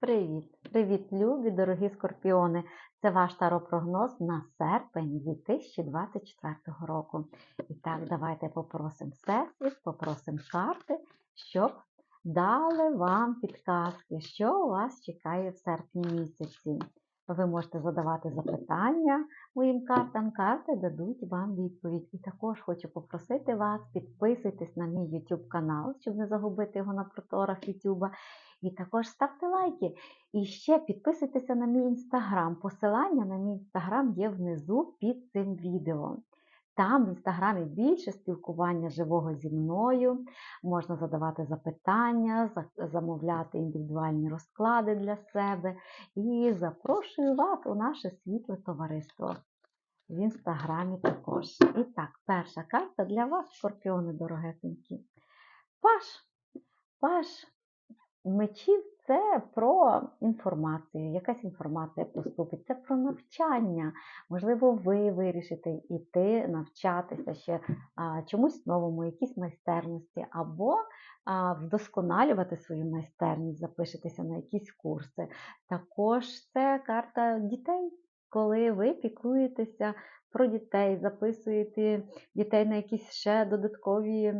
Привіт! Привіт, любі, дорогі скорпіони! Це ваш таропрогноз на серпень 2024 року. І так, давайте попросимо Всесвіт, попросимо карти, щоб дали вам підказки, що у вас чекає в серпні місяці. Ви можете задавати запитання моїм картам, карти дадуть вам відповідь. І також хочу попросити вас підписуйтесь на мій YouTube канал, щоб не загубити його на проторах YouTube. І також ставте лайки. І ще підписуйтеся на мій інстаграм. Посилання на мій інстаграм є внизу під цим відео. Там в інстаграмі більше спілкування живого зі мною, можна задавати запитання, замовляти індивідуальні розклади для себе. І запрошую вас у наше світле товариство в інстаграмі також. І так, перша карта для вас, скорпіони дорогесенькі. Паш. Паш мечів це про інформацію, якась інформація поступить, це про навчання. Можливо, ви вирішите йти навчатися ще чомусь новому, якійсь майстерності, або вдосконалювати свою майстерність, запишетеся на якісь курси. Також це карта дітей, коли ви піклуєтеся про дітей, записуєте дітей на якісь ще додаткові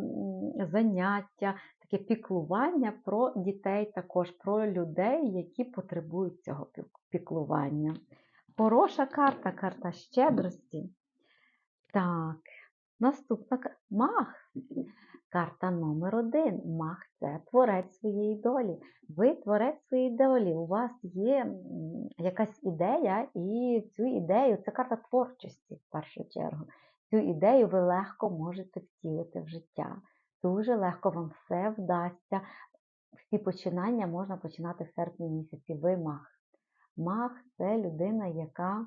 заняття, таке піклування про дітей, також про людей, які потребують цього піклування. Хороша карта, карта щедрості. Так, наступна мах. Карта номер один. Мах це творець своєї долі. Ви творець своєї долі. У вас є якась ідея, і цю ідею це карта творчості в першу чергу. Цю ідею ви легко можете втілити в життя. Дуже легко вам все вдасться. Всі починання можна починати в серпні місяці. Ви мах. Мах це людина, яка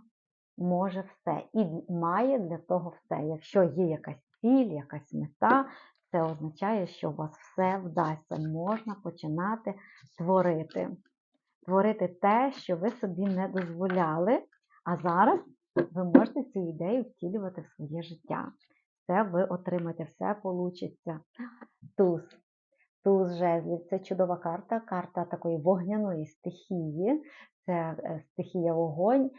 може все і має для того все. Якщо є якась ціль, якась мета, це означає, що у вас все вдасться. Можна починати творити. Творити те, що ви собі не дозволяли, а зараз ви можете цю ідею втілювати в своє життя. Все ви отримаєте, все получиться. Туз. Туз жезлів це чудова карта, карта такої вогняної стихії, це е, стихія вогонь.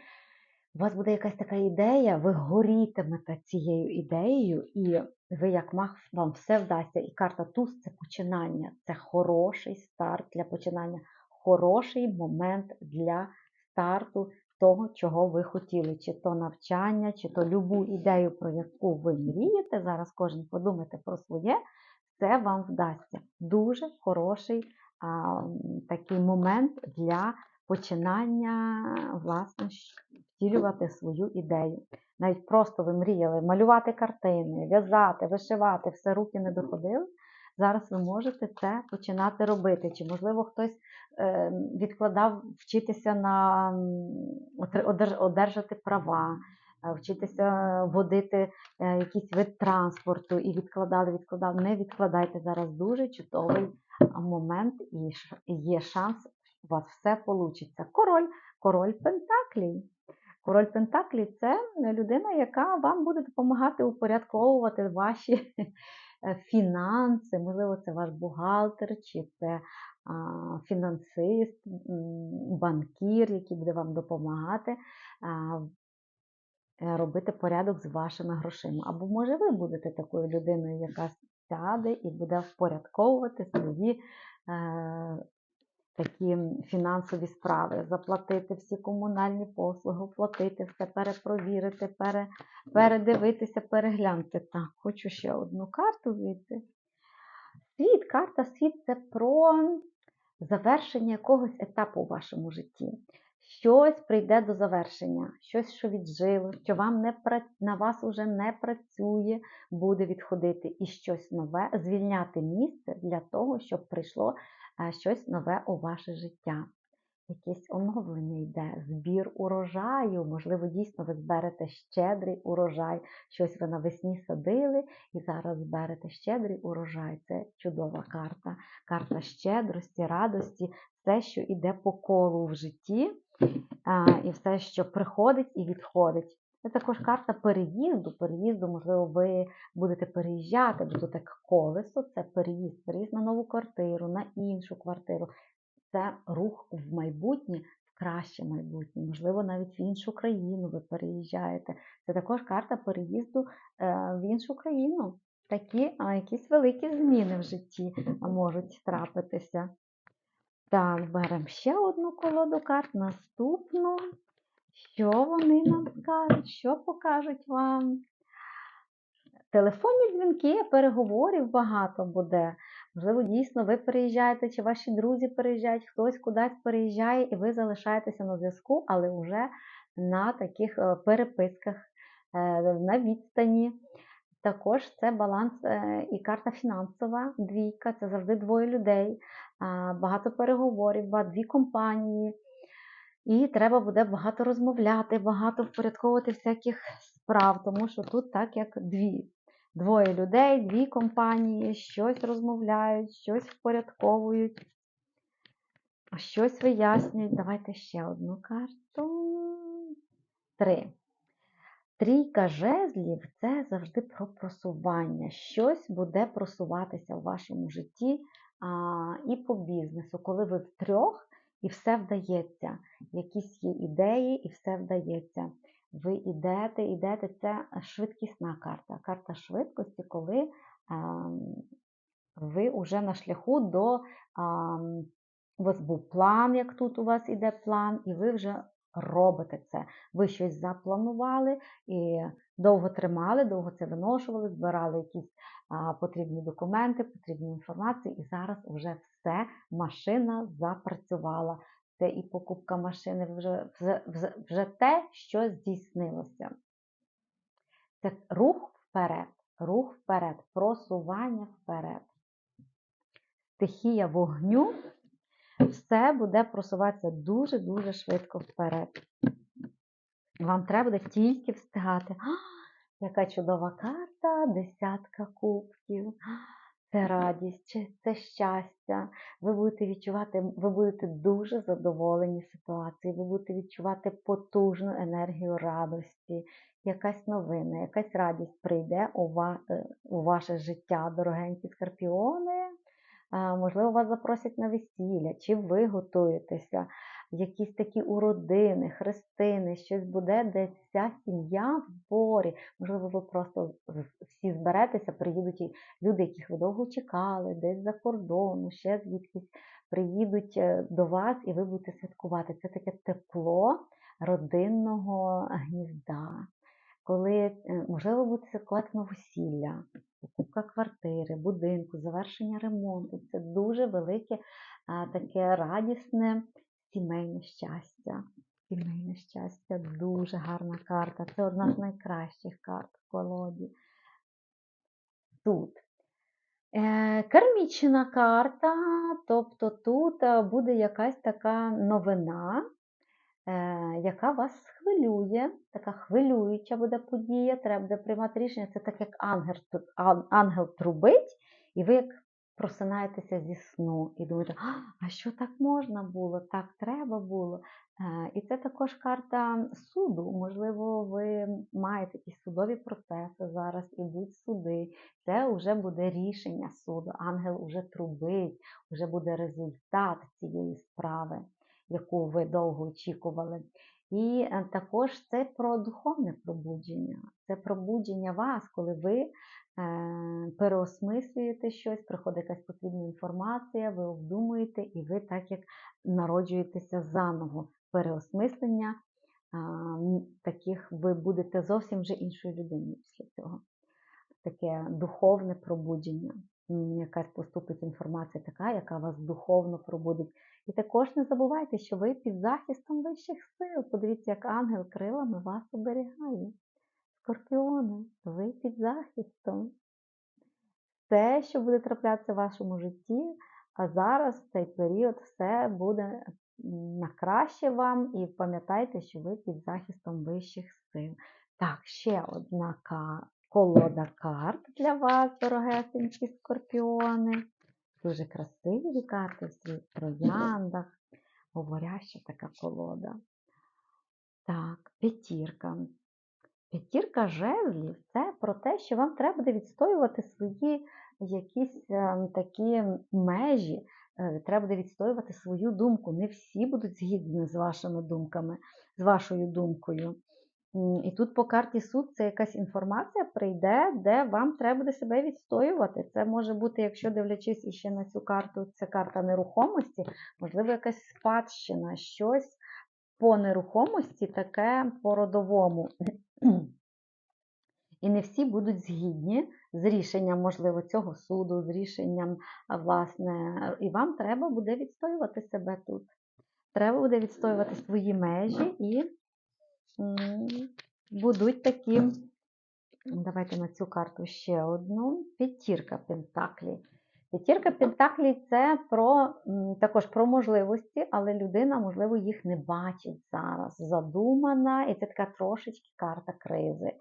У вас буде якась така ідея, ви горітимете цією ідеєю, і ви, як мах, вам все вдасться. І карта туз це починання, це хороший старт для починання, хороший момент для старту того, чого ви хотіли, чи то навчання, чи то любу ідею, про яку ви мрієте. Зараз кожен подумайте про своє, це вам вдасться. Дуже хороший а, такий момент для починання власне втілювати свою ідею. Навіть просто ви мріяли малювати картини, в'язати, вишивати, все руки не доходили. Зараз ви можете це починати робити. Чи, можливо, хтось е, відкладав вчитися на одержати права, е, вчитися водити е, якийсь вид транспорту і відкладали, відкладали. Не відкладайте зараз дуже чудовий момент і є шанс, у вас все вийде. Король, король Пентаклій. Король Пентаклі це людина, яка вам буде допомагати упорядковувати ваші фінанси. Можливо, це ваш бухгалтер, чи це фінансист, банкір, який буде вам допомагати е, робити порядок з вашими грошима. Або може ви будете такою людиною, яка сяде і буде впорядковувати свої е, такі фінансові справи, заплатити всі комунальні послуги, оплатити все, перепровірити, пере, передивитися, переглянути. Так, хочу ще одну карту звідти. Світ, карта світ це про завершення якогось етапу у вашому житті. Щось прийде до завершення, щось, що віджило, що вам не на вас уже не працює, буде відходити і щось нове, звільняти місце для того, щоб прийшло щось нове у ваше життя. Якесь оновлення йде, збір урожаю. Можливо, дійсно ви зберете щедрий урожай. Щось ви навесні садили і зараз зберете щедрий урожай. Це чудова карта. Карта щедрості, радості, все, що йде по колу в житті, і все, що приходить і відходить. Це також карта переїзду. Переїзду, можливо, ви будете переїжджати, бо тут як колесо, це переїзд, переїзд на нову квартиру, на іншу квартиру. це рух в майбутнє, в краще майбутнє, можливо, навіть в іншу країну ви переїжджаєте. Це також карта переїзду е, в іншу країну. Такі а, якісь великі зміни в житті можуть трапитися. Так, беремо ще одну колоду карт, наступну. Що вони нам скажуть, що покажуть вам? Телефонні дзвінки, переговорів багато буде. Можливо, дійсно ви переїжджаєте, чи ваші друзі переїжджають, хтось кудись переїжджає, і ви залишаєтеся на зв'язку, але вже на таких е, переписках е, на відстані. Також це баланс е, і карта фінансова, двійка, це завжди двоє людей, багато переговорів, дві компанії. І треба буде багато розмовляти, багато впорядковувати всяких справ, тому що тут так як дві. Двоє людей, дві компанії, щось розмовляють, щось впорядковують, щось вияснюють. Давайте ще одну карту. Три. Трійка жезлів це завжди про просування. Щось буде просуватися в вашому житті а, і по бізнесу, коли ви втрьох і все вдається. Якісь є ідеї, і все вдається. Ви йдете, йдете, це швидкісна карта. Карта швидкості, коли а, ви вже на шляху до. А, у вас був план, як тут у вас іде план, і ви вже робите це. Ви щось запланували і довго тримали, довго це виношували, збирали якісь а, потрібні документи, потрібну інформацію, і зараз вже все, машина запрацювала. Це і покупка машини вже, вже, вже те, що здійснилося. Це рух вперед, рух вперед, просування вперед. Стихія вогню все буде просуватися дуже-дуже швидко вперед. Вам треба буде тільки встигати. А, яка чудова карта, десятка кубків. Це радість, це щастя. Ви будете відчувати, ви будете дуже задоволені ситуацією, ви будете відчувати потужну енергію радості, якась новина, якась радість прийде у ваше життя, дорогенькі скорпіони. Можливо, вас запросять на весілля, чи ви готуєтеся, якісь такі уродини, хрестини, щось буде, де вся сім'я в зборі. Можливо, ви просто всі зберетеся, приїдуть люди, яких ви довго чекали, десь за кордону, ще звідкись приїдуть е, до вас, і ви будете святкувати. Це таке тепло родинного гнізда. Коли, е, можливо, будете святкувати новосілля, покупка квартири, будинку, завершення ремонту це дуже велике, таке радісне сімейне щастя. Сімейне щастя дуже гарна карта. Це одна з найкращих карт в колоді. Тут. Е, кармічна карта, тобто тут е, буде якась така новина, яка вас хвилює, така хвилююча буде подія, треба буде приймати рішення. Це так, як ангел, ангел трубить, і ви як просинаєтеся зі сну і думаєте, а що так можна було, так треба було. Е, і це також карта суду. Можливо, ви маєте якісь судові процеси зараз, ідуть суди. Це вже буде рішення суду. Ангел вже трубить, вже буде результат цієї справи, яку ви довго очікували. І е, також це про духовне пробудження, це пробудження вас, коли ви е, переосмислюєте щось, приходить якась потрібна інформація, ви обдумуєте, і ви так як народжуєтеся заново. Переосмислення таких ви будете зовсім вже іншою людиною після цього. Таке духовне пробудження. Якась поступить інформація така, яка вас духовно пробудить. І також не забувайте, що ви під захистом вищих сил. Подивіться, як ангел крилами вас оберігає. Скорпіони, ви під захистом. Все, що буде траплятися в вашому житті, а зараз в цей період все буде на краще вам, і пам'ятайте, що ви під захистом вищих сил. Так, ще одна колода карт для вас, дорогесенькі скорпіони. Дуже красиві карти в своїх трояндах. Говоряща така колода. Так, п'ятірка. П'ятірка жезлів це про те, що вам треба буде відстоювати свої якісь ем, такі межі, е, треба буде відстоювати свою думку. Не всі будуть згідні з вашими думками, з вашою думкою. І тут по карті суд це якась інформація прийде, де вам треба буде себе відстоювати. Це може бути, якщо дивлячись іще на цю карту, це карта нерухомості, можливо, якась спадщина, щось по нерухомості, таке по родовому. І не всі будуть згідні з рішенням, можливо, цього суду, з рішенням, власне, і вам треба буде відстоювати себе тут. Треба буде відстоювати свої межі і будуть такі. Давайте на цю карту ще одну. П'ятірка Пентаклі. П'ятірка Пентаклі це про також про можливості, але людина, можливо, їх не бачить зараз. Задумана, і це така трошечки карта кризи,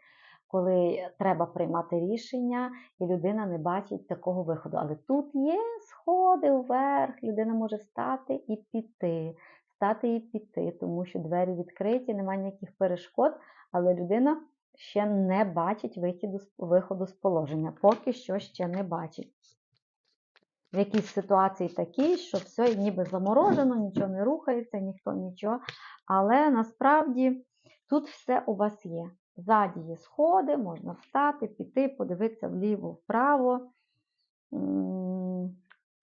коли треба приймати рішення, і людина не бачить такого виходу. Але тут є сходи вверх, людина може встати і піти. Встати і піти, тому що двері відкриті, немає ніяких перешкод, але людина ще не бачить вихіду, виходу з положення. Поки що ще не бачить. В якійсь ситуації такій, що все ніби заморожено, нічого не рухається, ніхто нічого. Але насправді тут все у вас є. Ззаді є сходи, можна встати, піти, подивитися вліво, вправо.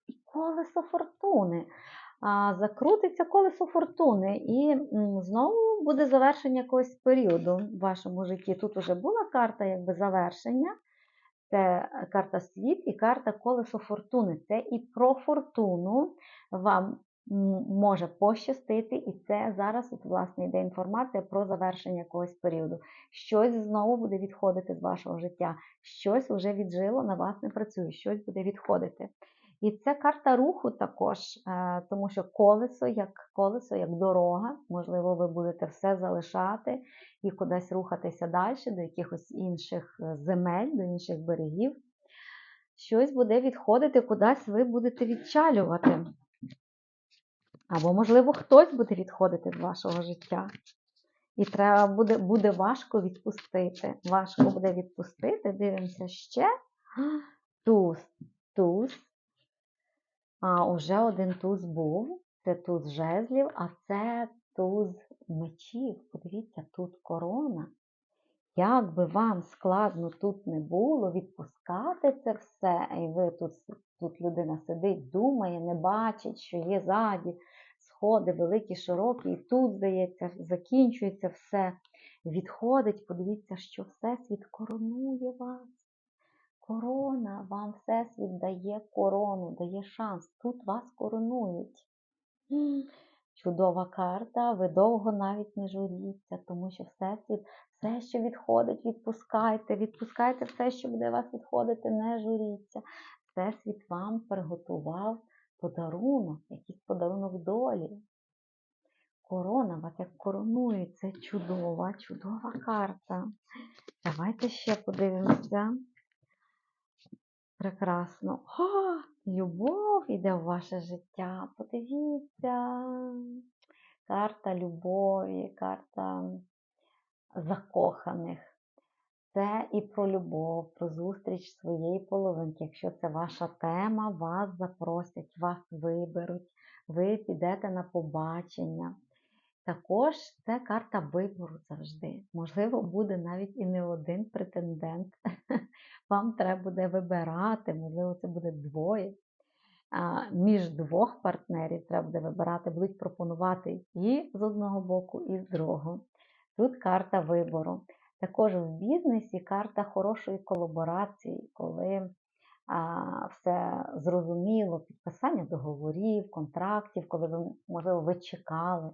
І колесо фортуни. Закрутиться колесо фортуни, і знову буде завершення якогось періоду в вашому житті. Тут вже була карта якби завершення. Це карта світ і карта колесо фортуни. Це і про фортуну вам може пощастити, і це зараз от, власне йде інформація про завершення якогось періоду. Щось знову буде відходити з вашого життя, щось вже віджило, на вас не працює, щось буде відходити. І це карта руху також, е, тому що колесо як колесо, як дорога, можливо, ви будете все залишати і кудись рухатися далі, до якихось інших е, земель, до інших берегів. Щось буде відходити, кудись ви будете відчалювати. Або, можливо, хтось буде відходити з вашого життя. І треба буде, буде важко відпустити. Важко буде відпустити. Дивимося ще. Туз, туз. А уже один туз був. Це туз жезлів, а це туз мечів. Подивіться, тут корона. Як би вам складно тут не було відпускати це все, і ви тут, тут людина сидить, думає, не бачить, що є ззаді сходи великі, широкі, і тут, здається, закінчується все. Відходить, подивіться, що Всесвіт коронує вас. Корона, вам Всесвіт дає корону, дає шанс. Тут вас коронують. Чудова карта, ви довго навіть не журіться, тому що Всесвіт, все, що відходить, відпускайте, відпускайте все, що буде вас відходити, не журіться. Всесвіт вам приготував подарунок, якийсь подарунок долі. Корона вас як коронує, це чудова, чудова карта. Давайте ще подивимося. Прекрасно. О, любов іде в ваше життя. Подивіться. Карта любові, карта закоханих. Це і про любов, про зустріч своєї половинки. Якщо це ваша тема, вас запросять, вас виберуть, ви підете на побачення. Також це карта вибору завжди. Можливо, буде навіть і не один претендент. Вам треба буде вибирати, можливо, це буде двоє. Між двох партнерів треба буде вибирати, будуть пропонувати і з одного боку, і з другого. Тут карта вибору. Також в бізнесі карта хорошої колаборації, коли а, все зрозуміло, підписання договорів, контрактів, коли ви, можливо, ви чекали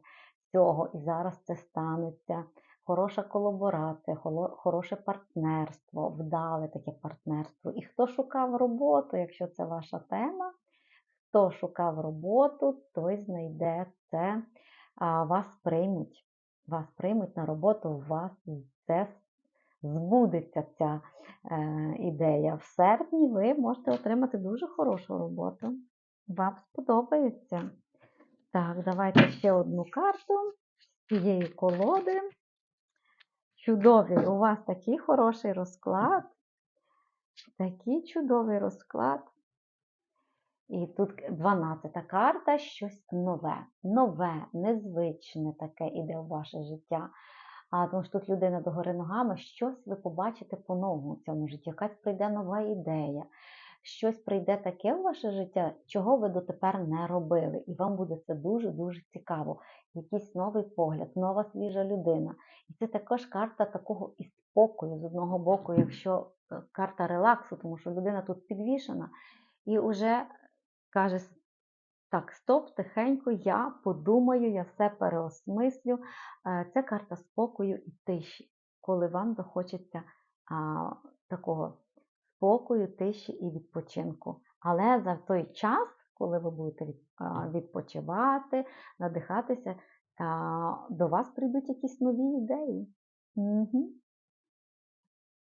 цього і зараз це станеться. Хороша колаборація, хороше партнерство, вдале таке партнерство. І хто шукав роботу, якщо це ваша тема, хто шукав роботу, той знайде це, вас приймуть. Вас приймуть на роботу, у вас це збудеться ця е, ідея. В серпні ви можете отримати дуже хорошу роботу. Вам сподобається. Так, давайте ще одну карту з цієї колоди. Чудовий, у вас такий хороший розклад. Такий чудовий розклад. І тут 12 карта щось нове, нове, незвичне таке іде в ваше життя. А тому що тут людина догори ногами, щось ви побачите по-новому в цьому житті, якась прийде нова ідея, щось прийде таке в ваше життя, чого ви дотепер не робили. І вам буде це дуже-дуже цікаво. Якийсь новий погляд, нова свіжа людина. І це також карта такого і спокою з одного боку, якщо е, карта релаксу, тому що людина тут підвішена і вже каже: так, стоп, тихенько, я подумаю, я все переосмислю. Е, Це карта спокою і тиші, коли вам захочеться а, такого спокою, тиші і відпочинку. Але за той час, коли ви будете відпочивати, надихатися, до вас прийдуть якісь нові ідеї. Угу.